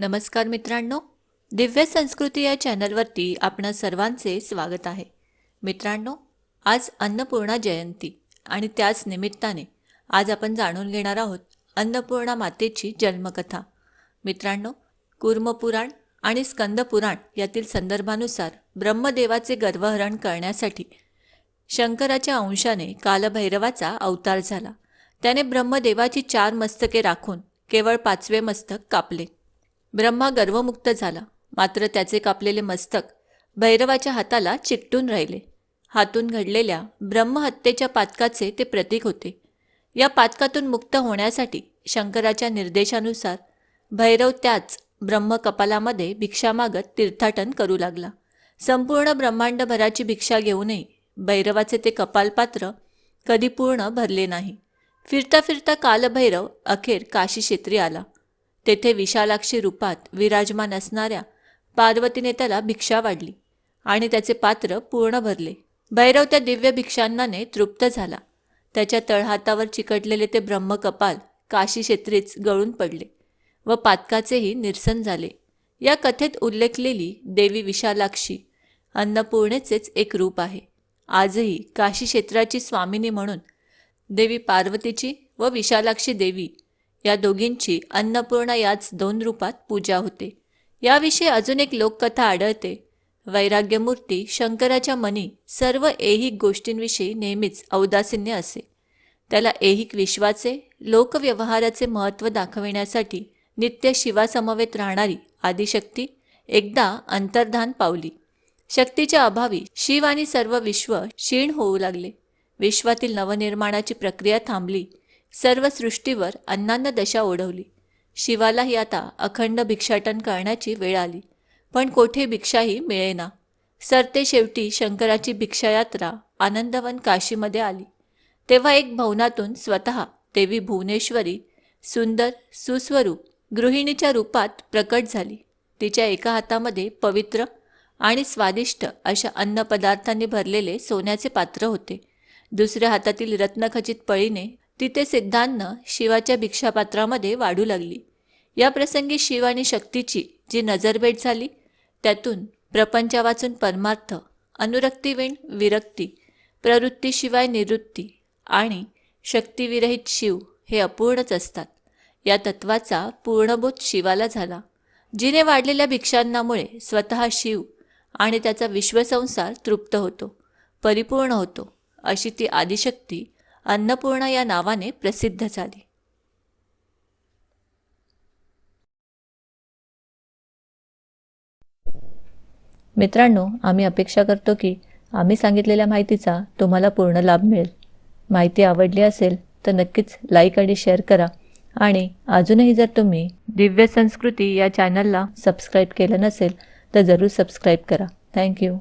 नमस्कार मित्रांनो दिव्य संस्कृती या चॅनलवरती आपणा सर्वांचे स्वागत आहे. मित्रांनो आज अन्नपूर्णा जयंती आणि त्याच निमित्ताने आज आपण जाणून घेणार आहोत अन्नपूर्णा मातेची जन्मकथा. मित्रांनो कुर्मपुराण आणि स्कंदपुराण यातील संदर्भानुसार ब्रह्मदेवाचे गर्भहरण करण्यासाठी शंकराच्या अंशाने कालभैरवाचा अवतार झाला. त्याने ब्रह्मदेवाची चार मस्तके राखून केवळ पाचवे मस्तक कापले. ब्रह्मा गर्वमुक्त झाला. मात्र त्याचे कापलेले मस्तक भैरवाच्या हाताला चिकटून राहिले. हातून घडलेल्या ब्रह्महत्येच्या पातकाचे ते प्रतीक होते. या पातकातून मुक्त होण्यासाठी शंकराच्या निर्देशानुसार भैरव त्याच ब्रह्मकपालामध्ये भिक्षा मागत तीर्थाटन करू लागला. संपूर्ण ब्रह्मांडभराची भिक्षा घेऊनही भैरवाचे ते कपालपात्र कधी पूर्ण भरले नाही. फिरता फिरता कालभैरव अखेर काशी क्षेत्री आला. तेथे विशालाक्षी रूपात विराजमान असणाऱ्या पार्वतीने त्याला भिक्षा वाढली आणि त्याचे पात्र पूर्ण भरले. भैरव त्या दिव्य भिक्षांनाने तृप्त झाला. त्याच्या तळहातावर चिकटलेले ते ब्रह्मकपाल काशी क्षेत्रीच गळून पडले व पातकाचेही निरसन झाले. या कथेत उल्लेखलेली देवी विशालाक्षी अन्नपूर्णेचेच एक रूप आहे. आजही काशी क्षेत्राची स्वामिनी म्हणून देवी पार्वतीची व विशालाक्षी देवी या दोघींची अन्नपूर्णा याच दोन रूपात पूजा होते. याविषयी अजून एक लोककथा आढळते. वैराग्यमूर्ती शंकराच्या मनी सर्व ऐहिक गोष्टींविषयी नेहमीच औदासीन्य असे. त्याला ऐहिक विश्वाचे लोकव्यवहाराचे महत्त्व दाखविण्यासाठी नित्य शिवासमवेत राहणारी आदिशक्ती एकदा अंतर्धान पावली. शक्तीच्या अभावी शिव आणि सर्व विश्व क्षीण होऊ लागले. विश्वातील नवनिर्माणाची प्रक्रिया थांबली. सर्व सृष्टीवर अन्नान्न दशा ओढवली. शिवालाही आता अखंड भिक्षाटन करण्याची वेळ आली. पण कोठे भिक्षाही मिळेना. सरते शेवटी शंकराची भिक्षायात्रा आनंदवन काशीमध्ये आली. तेव्हा एक भवनातून स्वतः देवी भुवनेश्वरी सुंदर सुस्वरूप गृहिणीच्या रूपात प्रकट झाली. तिच्या एका हातामध्ये पवित्र आणि स्वादिष्ट अशा अन्नपदार्थांनी भरलेले सोन्याचे पात्र होते. दुसऱ्या हातातील रत्नखचित पळीने तिथे सिद्धांत शिवाच्या भिक्षापात्रामध्ये वाढू लागली. या प्रसंगी शिव आणि शक्तीची जी नजरभेट झाली त्यातून प्रपंचा वाचून परमार्थ अनुरक्तीविण विरक्ती प्रवृत्तीशिवाय निवृत्ती आणि शक्तिविरहित शिव हे अपूर्णच असतात. या तत्वाचा पूर्णबोध शिवाला झाला जिने वाढलेल्या भिक्षांनामुळे स्वतः शिव आणि त्याचा विश्वसंसार तृप्त होतो परिपूर्ण होतो अशी ती आदिशक्ती अन्नपूर्णा या नावाने प्रसिद्ध झाली. मित्रांनो आम्ही अपेक्षा करतो की आम्ही सांगितलेल्या माहितीचा तुम्हाला पूर्ण लाभ मिळेल. माहिती आवडली असेल तर नक्कीच लाईक आणि शेअर करा. आणि अजूनही जर तुम्ही दिव्य संस्कृती या चॅनलला सबस्क्राईब केलं नसेल तर जरूर सबस्क्राईब करा. थँक्यू